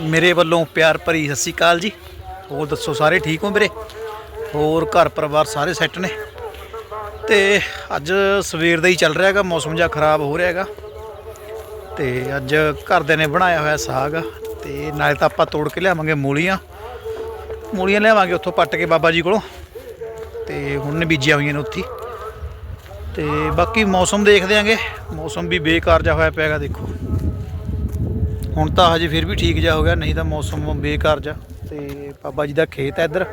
ਮੇਰੇ ਵੱਲੋਂ ਪਿਆਰ ਭਰੀ ਸਤਿ ਸ਼੍ਰੀ ਅਕਾਲ ਜੀ। ਹੋਰ ਦੱਸੋ, ਸਾਰੇ ਠੀਕ ਹੋ ਵੀਰੇ? ਹੋਰ ਘਰ ਪਰਿਵਾਰ ਸਾਰੇ ਸੈੱਟ ਨੇ? ਤੇ ਅੱਜ ਸਵੇਰ ਦਾ ਹੀ ਚੱਲ ਰਿਹਾ ਹੈਗਾ, ਮੌਸਮ ਜਿਹਾ ਖਰਾਬ ਹੋ ਰਿਹਾ ਹੈਗਾ। ਤੇ ਅੱਜ ਘਰਦੇ ਨੇ ਬਣਾਇਆ ਹੋਇਆ ਸਾਗ, ਤੇ ਨਾਲੇ ਤਾਂ ਆਪਾਂ ਤੋੜ ਕੇ ਲਿਆਵਾਂਗੇ ਮੂਲੀਆਂ। ਮੂਲੀਆਂ ਲਿਆਵਾਂਗੇ ਉੱਥੋਂ ਪੱਟ ਕੇ ਬਾਬਾ ਜੀ ਕੋਲੋਂ। ਤੇ ਹੁਣ ਨੇ ਬੀਜੀਆਂ ਹੋਈਆਂ ਨੇ ਉੱਥੇ। ਹੀ। ਤੇ ਬਾਕੀ ਮੌਸਮ ਦੇਖਦੇ ਆਂਗੇ ਮੌਸਮ ਵੀ ਬੇਕਾਰ ਜਿਹਾ ਹੋਇਆ ਪਿਆਗਾ ਦੇਖੋ। ਹੁਣ ਤਾਂ ਹਜੇ ਫਿਰ ਵੀ ਠੀਕ ਜਿਹਾ ਹੋ ਗਿਆ, ਨਹੀਂ ਤਾਂ ਮੌਸਮ ਬੇਕਾਰ ਜਿਹਾ। ਤੇ ਬਾਬਾ ਜੀ ਦਾ ਖੇਤ ਹੈ ਇੱਧਰ।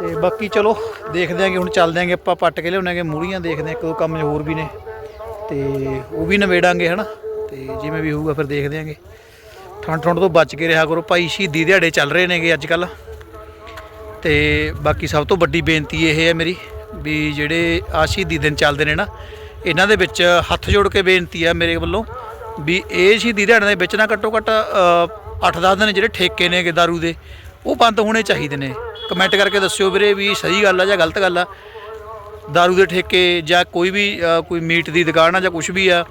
ਤੇ ਬਾਕੀ ਚਲੋ, ਦੇਖਦੇ ਆਂਗੇ ਹੁਣ ਚੱਲਦੇ ਆਂਗੇ ਆਪਾਂ ਪੱਟ ਕੇ ਲਿਆਉਣਾਂਗੇ ਮੂਲੀਆਂ, ਦੇਖਦੇ ਆਂ ਇੱਕ ਦੋ ਕੰਮ ਹੋਰ ਵੀ ਨੇ। ਤੇ ਉਹ ਵੀ ਨਵੇੜਾਂਗੇ ਹਨਾ। ਤੇ ਜਿਵੇਂ ਵੀ ਹੋਊਗਾ ਫਿਰ ਦੇਖਦੇ ਆਂਗੇ ਠੰਡ ਠੰਡ ਤੋਂ ਬਚ ਕੇ ਰਿਹਾ ਕਰੋ। ਭਾਈ ਸ਼ਹੀਦੀ ਦਿਹਾੜੇ ਚੱਲ ਰਹੇ ਨੇਗੇ ਅੱਜ ਕੱਲ ਤੇ ਬਾਕੀ ਸਭ ਤੋਂ ਵੱਡੀ ਬੇਨਤੀ ਇਹ ਹੈ ਮੇਰੀ ਵੀ ਜਿਹੜੇ ਆ ਸ਼ਹੀਦੀ ਦਿਨ ਚੱਲਦੇ ਨੇ ਨਾ, ਇਹਨਾਂ ਦੇ ਵਿੱਚ ਹੱਥ ਜੋੜ ਕੇ ਬੇਨਤੀ ਆ ਮੇਰੇ ਵੱਲੋਂ ਵੀ ਇਹ ਸ਼ਹੀਦੀ ਦਿਹਾੜਿਆਂ ਦੇ ਵਿੱਚ ਨਾ ਘੱਟੋ ਘੱਟ 8-10 ਦਿਨ ਜਿਹੜੇ ਠੇਕੇ ਨੇਗੇ ਦਾਰੂ ਦੇ ਉਹ ਬੰਦ ਹੋਣੇ ਚਾਹੀਦੇ ਨੇ। ਕਮੈਂਟ ਕਰਕੇ ਦੱਸਿਓ ਵੀਰੇ ਵੀ ਸਹੀ ਗੱਲ ਆ ਜਾਂ ਗਲਤ ਗੱਲ ਆ। ਦਾਰੂ ਦੇ ਠੇਕੇ ਜਾਂ ਕੋਈ ਵੀ ਕੋਈ ਮੀਟ ਦੀ ਦੁਕਾਨ ਆ ਜਾਂ ਕੁਝ ਵੀ ਆ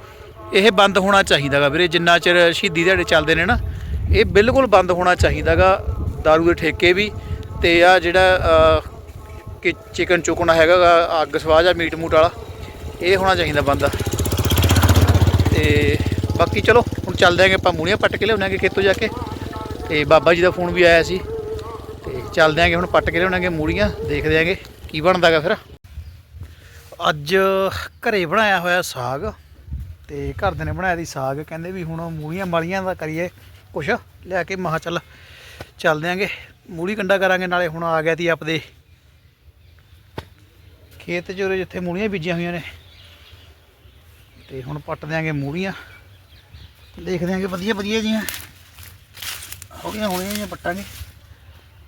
ਇਹ ਬੰਦ ਹੋਣਾ ਚਾਹੀਦਾਗਾ ਵੀਰੇ। ਜਿੰਨਾ ਚਿਰ ਸ਼ਹੀਦੀ ਦਿਹਾੜੇ ਚੱਲਦੇ ਨੇ ਨਾ ਇਹ ਬਿਲਕੁਲ ਬੰਦ ਹੋਣਾ ਚਾਹੀਦਾਗਾ ਦਾਰੂ ਦੇ ਠੇਕੇ ਵੀ। ਤੇ ਆ ਜਿਹੜਾ ਕਿ ਚਿਕਨ ਚੁਕਣਾ ਹੈਗਾ ਗਾ, ਅੱਗ ਸਵਾਹ ਜਾਂ ਮੀਟ ਮੂਟ ਵਾਲਾ ਇਹ ਹੋਣਾ ਚਾਹੀਦਾ ਬੰਦ। ਤੇ ਬਾਕੀ ਚਲੋ, ਹੁਣ ਚੱਲਦੇ ਆਂਗੇ ਆਪਾਂ ਮੂਲੀਆਂ ਪੱਟ ਕੇ ਲਿਆਉਣਾਂਗੇ ਖੇਤੋਂ ਜਾ ਕੇ। ਤੇ ਬਾਬਾ ਜੀ ਦਾ ਫੋਨ ਵੀ ਆਇਆ ਸੀ। ਤੇ ਚੱਲਦੇ ਆਂਗੇ ਹੁਣ ਪੱਟ ਕੇ ਲਿਆਉਣਾਂਗੇ ਮੂਲੀਆਂ ਦੇਖਦੇ ਆਂਗੇ ਕੀ ਬਣਦਾਗਾ ਫਿਰ। ਅੱਜ ਘਰੇ ਬਣਾਇਆ ਹੋਇਆ ਸਾਗ ਤੇ ਘਰਦੇ ਨੇ ਬਣਾਇਆ ਦੀ ਸਾਗ। ਕਹਿੰਦੇ ਵੀ ਹੁਣ ਮੂਲੀਆਂ ਮਾਲੀਆਂ ਦਾ ਕਰੀਏ ਕੁਛ। ਲਿਆ ਕੇ ਮਹਾ ਚੱਲ ਚੱਲਦੇ ਆਂਗੇ ਮੂਲੀ ਕੰਡਾ ਕਰਾਂਗੇ, ਨਾਲੇ ਹੁਣ ਆ ਗਿਆ ਤੀ ਆਪਦੇ। ਖੇਤ ਚ ਜਿੱਥੇ ਮੂਲੀਆਂ ਬੀਜੀਆਂ ਹੋਈਆਂ ਨੇ। ਤੇ ਹੁਣ ਪੱਟ ਦਿਆਂਗੇ ਮੂਲੀਆਂ ਦੇਖਦੇ ਆਂਗੇ ਵਧੀਆ ਵਧੀਆ ਜੀਆਂ ਹੋ ਗਈਆਂ, ਹੋਣੀਆਂ ਜਾਂ। ਪੱਟਾਂਗੇ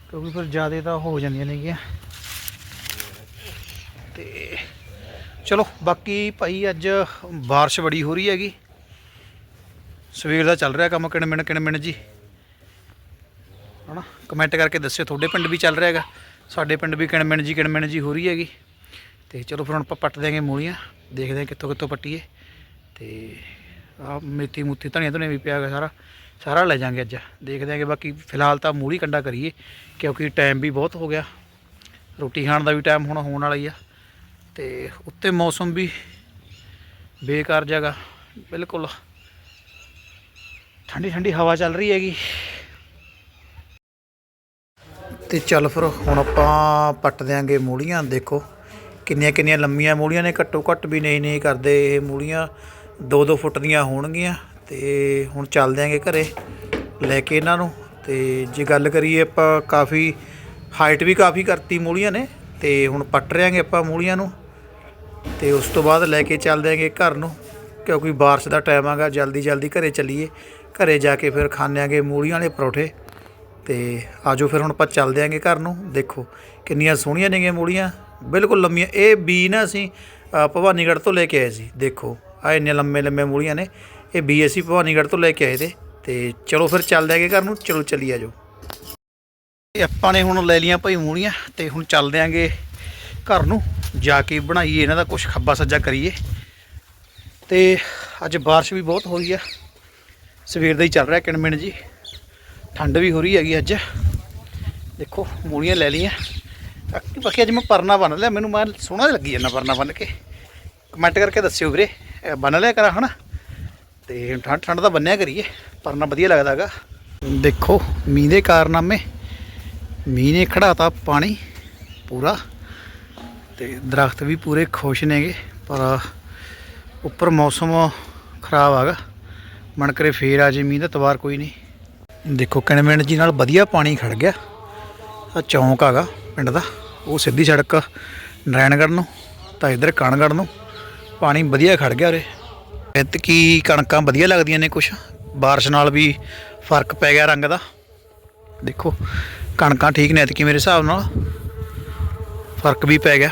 ਕਿਉਂਕਿ ਫਿਰ ਜ਼ਿਆਦੇ ਤਾਂ ਹੋ ਜਾਂਦੀਆਂ ਨੇਗੀਆਂ ਤੇ ਚਲੋ, ਬਾਕੀ ਭਾਈ ਅੱਜ ਬਾਰਿਸ਼ ਬੜੀ ਹੋ ਰਹੀ ਹੈਗੀ। ਸਵੇਰ ਦਾ ਚੱਲ ਰਿਹਾ ਕੰਮ ਕਿਣ ਮਿੰਟ ਕਿਣ ਮਿੰਟ ਜੀ। ਹਨਾ ਕਮੈਂਟ ਕਰਕੇ ਦੱਸਿਓ, ਤੁਹਾਡੇ ਪਿੰਡ ਵੀ ਚੱਲ ਰਿਹਾ ਹੈਗਾ। ਸਾਡੇ ਪਿੰਡ ਵੀ ਕਿਣ ਮਿੰਟ ਜੀ ਕਿਣ ਮਿੰਟ ਜੀ ਹੋ ਰਹੀ ਹੈਗੀ। ਤੇ ਚਲੋ ਫਿਰ ਹੁਣ ਆਪਾਂ ਪੱਟ ਦਿਆਂਗੇ ਮੂਲੀਆਂ, ਦੇਖਦੇ ਹਾਂ ਕਿੱਥੋਂ ਕਿੱਥੋਂ ਪੱਟੀਏ। ਤੇ ਆ ਮੇਥੀ ਮੂਥੀ ਧਨੀਆ ਧੁਨੀਆ ਵੀ ਪਿਆ ਹੈਗਾ ਸਾਰਾ ਸਾਰਾ ਲੈ ਜਾਾਂਗੇ ਅੱਜ। ਦੇਖਦੇ ਆਂਗੇ ਬਾਕੀ ਫਿਲਹਾਲ ਤਾਂ ਮੂਲੀ ਕੰਡਾ ਕਰੀਏ, ਕਿਉਂਕਿ ਟਾਈਮ ਵੀ ਬਹੁਤ ਹੋ ਗਿਆ। ਰੋਟੀ ਖਾਣ ਦਾ ਵੀ ਟਾਈਮ ਹੁਣ ਹੋਣ ਵਾਲਾ ਹੀ ਆ। ਤੇ ਉੱਤੇ ਮੌਸਮ ਵੀ ਬੇਕਾਰ ਜਗ੍ਹਾ ਬਿਲਕੁਲ। ਠੰਡੀ ਠੰਡੀ ਹਵਾ ਚੱਲ ਰਹੀ ਹੈਗੀ। ਤੇ ਚੱਲ ਫਿਰ ਹੁਣ ਆਪਾਂ ਪੱਟ ਦਿਆਂਗੇ ਮੂਲੀਆਂ, ਦੇਖੋ। ਕਿੰਨੀਆਂ ਕਿੰਨੀਆਂ ਲੰਮੀਆਂ ਮੂਲੀਆਂ ਨੇ ਘੱਟੋ ਘੱਟ ਵੀ ਨਹੀਂ ਨਹੀਂ ਕਰਦੇ ਇਹ ਮੂਲੀਆਂ। 2-2 ਫੁੱਟ ਦੀਆਂ ਹੋਣਗੀਆਂ ਤੇ ਹੁਣ ਚੱਲ ਦਿਆਂਗੇ ਘਰੇ ਲੈ ਕੇ ਇਹਨਾਂ ਨੂੰ। ਤੇ ਜੇ ਗੱਲ ਕਰੀਏ ਆਪਾਂ ਕਾਫੀ ਹਾਈਟ ਵੀ ਕਾਫੀ ਕਰਤੀ ਮੂਲੀਆਂ ਨੇ ਤੇ ਹੁਣ ਪੱਟ ਰਿਆਂਗੇ ਆਪਾਂ ਮੂਲੀਆਂ ਨੂੰ। ਤੇ ਉਸ ਤੋਂ ਬਾਅਦ ਲੈ ਕੇ ਚੱਲ ਦਿਆਂਗੇ ਘਰ ਨੂੰ। ਕਿਉਂਕਿ ਬਾਰਿਸ਼ ਦਾ ਟਾਈਮ ਆਗਾ ਜਲਦੀ ਜਲਦੀ ਘਰੇ ਚੱਲੀਏ। ਘਰੇ ਜਾ ਕੇ ਫਿਰ ਖਾਣਿਆਂਗੇ ਮੂਲੀਆਂ ਵਾਲੇ ਪਰੌਠੇ। ਤੇ ਆਜੋ ਫਿਰ ਹੁਣ ਆਪਾਂ ਚੱਲਦੇ ਆਂਗੇ ਘਰ ਨੂੰ। ਦੇਖੋ ਕਿੰਨੀਆਂ ਸੋਹਣੀਆਂ ਨੇਗੀਆਂ ਮੂਲੀਆਂ। ਬਿਲਕੁਲ ਲੰਮੀਆਂ। ਇਹ ਬੀ ਨਾ ਅਸੀਂ ਭਵਾਨੀਗੜ੍ਹ ਤੋਂ ਲੈ ਕੇ ਆਏ ਸੀ। ਦੇਖੋ ਆ ਇੰਨੇ ਲੰਮੇ ਲੰਮੇ ਮੂਲੀਆਂ ਨੇ। ਇਹ ਬੀ ਅਸੀਂ ਭਵਾਨੀਗੜ੍ਹ ਤੋਂ ਲੈ ਕੇ ਆਏ ਤੇ। ਤੇ ਚਲੋ ਫਿਰ ਚੱਲਦੇ ਆਂਗੇ ਘਰ ਨੂੰ। ਚਲੋ ਚੱਲੀ ਆਜੋ। ਇਹ ਆਪਾਂ ਨੇ ਹੁਣ ਲੈ ਲੀਆਂ ਭਾਈ ਮੂਲੀਆਂ ਤੇ ਹੁਣ ਚੱਲਦੇ ਆਂਗੇ ਘਰ ਨੂੰ। ਜਾ ਕੇ ਬਣਾਈਏ ਇਹਨਾਂ ਦਾ ਕੁਝ ਖੱਬਾ ਸੱਜਾ ਕਰੀਏ। ਤੇ ਅੱਜ ਬਾਰਿਸ਼ ਵੀ ਬਹੁਤ ਹੋ ਰਹੀ ਆ। ਸਵੇਰ ਦਾ ਹੀ ਚੱਲ ਰਿਹਾ ਕਿਣਮਿਣ ਜੀ। ਠੰਡ ਵੀ ਹੋ ਰਹੀ ਹੈਗੀ ਅੱਜ। ਦੇਖੋ, ਮੂਲੀਆਂ ਲੈ ਲਈਆਂ। ਬਾਕੀ ਅੱਜ ਮੈਂ ਪਰਨਾ ਬੰਨ ਲਿਆ। ਮੈਨੂੰ ਮੈਂ ਸੋਹਣਾ ਲੱਗੀ ਜਾਂਦਾ ਪਰਨਾ ਬੰਨ ਕੇ। ਕਮੈਂਟ ਕਰਕੇ ਦੱਸਿਓ ਵੀਰੇ। ਬੰਨ ਲਿਆ ਕਰਾਂ, ਹਨਾ? ਤੇ ਠੰਡ ਠੰਡ ਦਾ ਬੰਨਿਆ ਕਰੀਏ, ਪਰ ਨਾ ਵਧੀਆ ਲੱਗਦਾ ਹੈਗਾ। ਦੇਖੋ, ਮੀਂਹ ਦੇ ਕਾਰਨਾਮੇ। ਮੀਂਹ ਨੇ ਖੜਾਤਾ ਪਾਣੀ ਪੂਰਾ, ਤੇ ਦਰਖਤ ਵੀ ਪੂਰੇ ਖੁਸ਼ ਨੇਗੇ, ਪਰ ਉੱਪਰ ਮੌਸਮ ਖਰਾਬ ਆਗਾ ਮਨ ਕਰੇ ਫੇਰ ਆ ਜੇ ਮੀਂਹ ਦਾ ਤਵਾਰ ਕੋਈ ਨਹੀਂ। ਦੇਖੋ ਕਿਣਮਿੰਡ ਜੀ ਨਾਲ ਵਧੀਆ ਪਾਣੀ ਖੜ ਗਿਆ। ਆ ਚੌਂਕ ਆਗਾ ਪਿੰਡ ਦਾ, ਉਹ ਸਿੱਧੀ ਸੜਕ ਨਾਰਾਇਣਗੜ੍ਹ ਨੂੰ, ਤਾਂ ਇੱਧਰ ਕਣਗੜ੍ਹ ਨੂੰ। ਪਾਣੀ ਵਧੀਆ ਖੜ ਗਿਆ ਉਰੇ। ਐਤਕੀ ਕਣਕਾਂ ਵਧੀਆ ਲੱਗਦੀਆਂ ਨੇ ਕੁਛ? ਬਾਰਿਸ਼ ਨਾਲ ਵੀ ਫ਼ਰਕ ਪੈ ਗਿਆ ਰੰਗ ਦਾ। ਦੇਖੋ, ਕਣਕਾਂ ਠੀਕ ਨੇ, ਐਤਕੀ ਮੇਰੇ ਹਿਸਾਬ ਨਾਲ। ਫ਼ਰਕ ਵੀ ਪੈ ਗਿਆ।